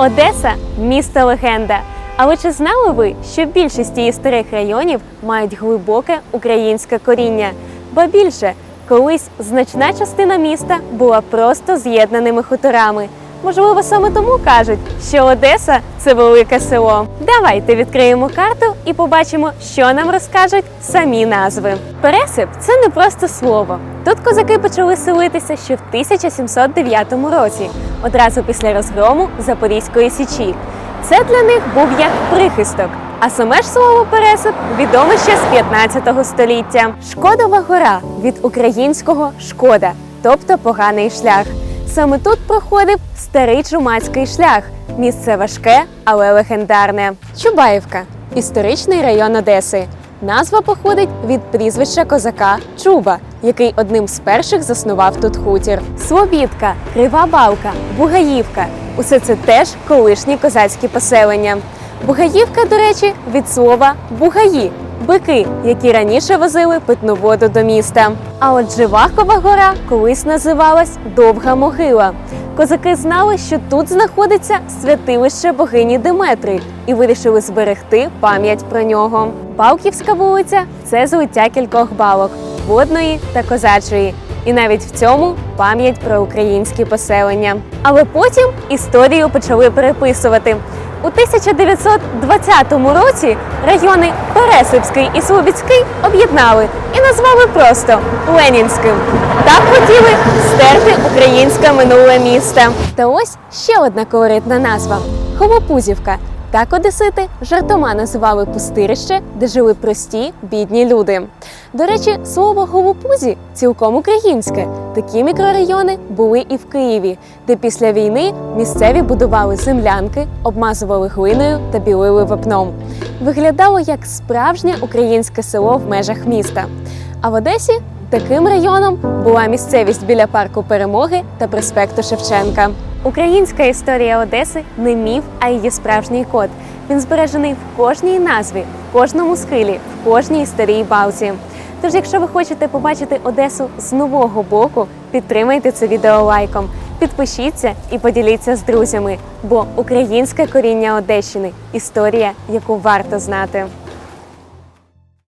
Одеса місто легенда. Але чи знали ви, що більшість її старих районів мають глибоке українське коріння? Ба більше, колись значна частина міста була просто з'єднаними хуторами. Можливо, саме тому кажуть, що Одеса це велике село. Давайте відкриємо карту і побачимо, що нам розкажуть самі назви. Пересип це не просто слово. Тут козаки почали селитися ще в 1709 році, одразу після розгрому Запорізької січі. Це для них був як прихисток. А саме ж слово пересип відоме ще з 15 століття. Шкодова гора від українського шкода, тобто поганий шлях. Саме тут проходив старий чумацький шлях. Місце важке, але легендарне. Чубаївка історичний район Одеси. Назва походить від прізвища козака Чуба, який одним з перших заснував тут хутір. Слобідка, Крива Балка, Бугаївка усе це теж колишні козацькі поселення. Бугаївка, до речі, від слова бугаї бики, які раніше возили питну воду до міста. А от Живахова гора колись називалась Довга могила. Козаки знали, що тут знаходиться святилище богині Деметри, і вирішили зберегти пам'ять про нього. Балківська вулиця це злиття кількох балок водної та козачої. І навіть в цьому пам'ять про українські поселення. Але потім історію почали переписувати. У 1920 році райони Пересипський і Слобідський об'єднали і назвали просто Ленінським. Так хотіли стерти українське минуле місто. Та ось ще одна колоритна назва Холопузівка. Так одесити жартома називали пустирище, де жили прості бідні люди. До речі, слово голопузі цілком українське. Такі мікрорайони були і в Києві, де після війни місцеві будували землянки, обмазували глиною та білили вапном. Виглядало як справжнє українське село в межах міста. А в Одесі таким районом була місцевість біля парку Перемоги та проспекту Шевченка. Українська історія Одеси не міф, а її справжній код. Він збережений в кожній назві, в кожному схилі, в кожній старій балці. Тож, якщо ви хочете побачити Одесу з нового боку, підтримайте це відео лайком, підпишіться і поділіться з друзями, бо українське коріння Одещини історія, яку варто знати.